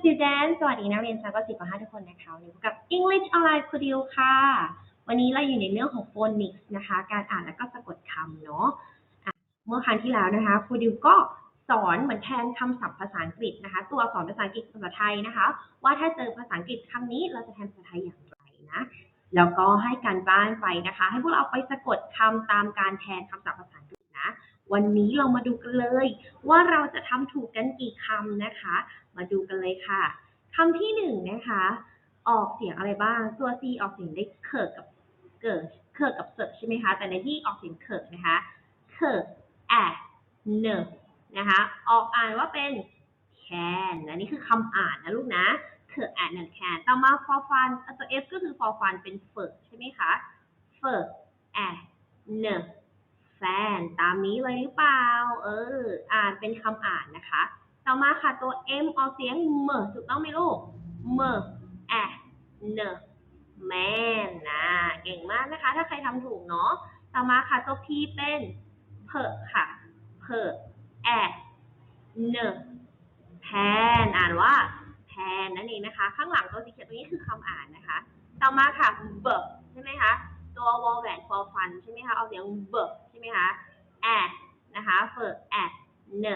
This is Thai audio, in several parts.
students สวัสดีนักเรียนชั้นป .4 ป .5 ทุกคนนะคะวันนี้พบกับ English Online ครูดิวค่ะ วันนี้เราอยู่ในเรื่องของ phonics นะคะ การอ่านและก็สะกดคำเนาะะเมื่อครั้งที่แล้วนะคะครูดิวก็สอนเหมือนแทนคำศัพท์ภาษาอังกฤษนะคะ ตัวอักษรภาษาอังกฤษภาษาไทยนะคะ ว่าถ้าเจอภาษาอังกฤษคำนี้เราจะแทนภาษาไทยอย่างไรนะ แล้วก็ให้การบ้านไปนะคะ ให้พวกเราไปสะกดคำตามการแทนคำศัพท์ภาษาอังกฤษ วันนี้เรามาดูกันเลย ว่าเราจะทำถูกกันกี่คำนะคะ มาดูกันเลยค่ะคำที่หนึ่งนะคะ ออกเสียงอะไรบ้าง ตัว C ออกเสียงได้เคิร์กกับเกิดเคิร์กกับเสิร์ใช่ไหมคะ แต่ในที่ออกเสียงเคิร์กนะคะเคิร์กแอเนนะคะ ออกอ่านว่าเป็น can นะนี่คือคำอ่านนะลูกนะเคิร์กแอเน can ต่อมา for fun อะตัว F ก็คือ for fun เป็นเฟิร์ใช่ไหมคะเฟิร์แอเน แฟนตามนี้เลยหรือเปล่า เออ อ่านเป็นคำอ่านนะคะ ต่อมาค่ะตัว M ออกเสียงเมอถูกต้องไหมลูกเมอแอเนแมนนะเก่งมากนะคะ ถ้าใครทำถูกเนาะ ต่อมาค่ะตัว P เป็นเพอค่ะเพอแอเนแพนอ่านว่าแพนนั่นเองนะคะ ข้างหลังตัวสีเขียวตรงนี้คือคำอ่านนะคะ ต่อมาค่ะเบใช่ไหมคะ ตัววอลแหวน for fun ใช่ไหมคะ เอาเสียงเบใช่ ไหมคะแอนะคะเฟิร์แอเน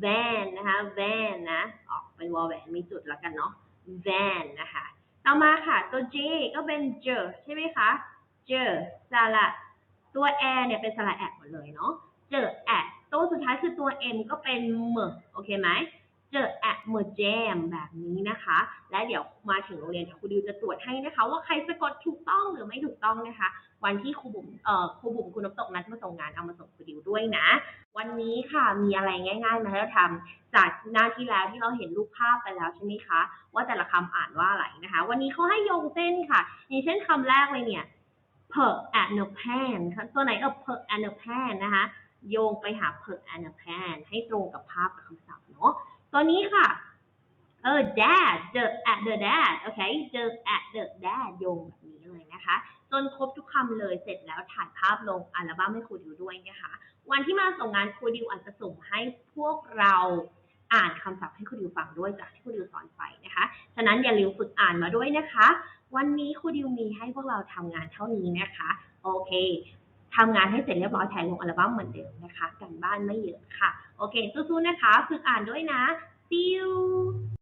แวนนะคะแวนนะ ออกเป็นวอลแหวนมีจุดแล้วกันเนาะแวนนะคะ ต่อมาค่ะ ตัว J ก็เป็นเจอใช่ไหมคะเจอสระตัวแอเนี่ยเป็นสระแอหมดเลยเนาะเจอแอตัวสุดท้ายคือตัว M ก็เป็นเมอโอเคไหม เจอแอดเมอร์แจมแบบนี้นะคะ และเดี๋ยวมาถึงโรงเรียนครูดิวจะตรวจให้นะคะ ว่าใครสะกดถูกต้องหรือไม่ถูกต้องนะคะ วันที่ครูบุ๋มเอ่อครูบุ๋มคุณนพตกนัดมาส่งงานเอามาส่งครูดิวด้วยนะ วันนี้ค่ะมีอะไรง่ายๆมาให้เราทำจากหน้าที่แล้วที่เราเห็นรูปภาพไปแล้วใช่ไหมคะ ว่าแต่ละคำอ่านว่าอะไรนะคะ วันนี้เขาให้โยงเส้นค่ะอย่างเช่นคำแรกเลยเนี่ย per and a pan ค่ะตัวไหนเออ per and a pan นะคะโยงไปหา per and a pan ให้ตรงกับภาพกับคำศัพท์เนาะ ตัวนี้ค่ะ เออ dad the at the dad โอเค the at the dad โยงแบบนี้เลยนะคะ จนครบทุกคำเลยเสร็จแล้วถ่ายภาพลงอัลบั้มให้ครูดิวด้วยนะคะ วันที่มาส่งงานครูดิวอาจจะส่งให้พวกเราอ่านคำศัพท์ให้ครูดิวฟังด้วยจากที่ครูดิวสอนไปนะคะ ฉะนั้นอย่าลืมฝึกอ่านมาด้วยนะคะ วันนี้ครูดิวมีให้พวกเราทำงานเท่านี้นะคะ โอเค ทำงานให้เสร็จเรียบร้อยถ่ายลงอัลบั้มเหมือนเดิมนะคะ กันบ้านไม่เยอะค่ะ โอเค สู้ๆนะคะ ฝึกอ่านด้วยนะ see you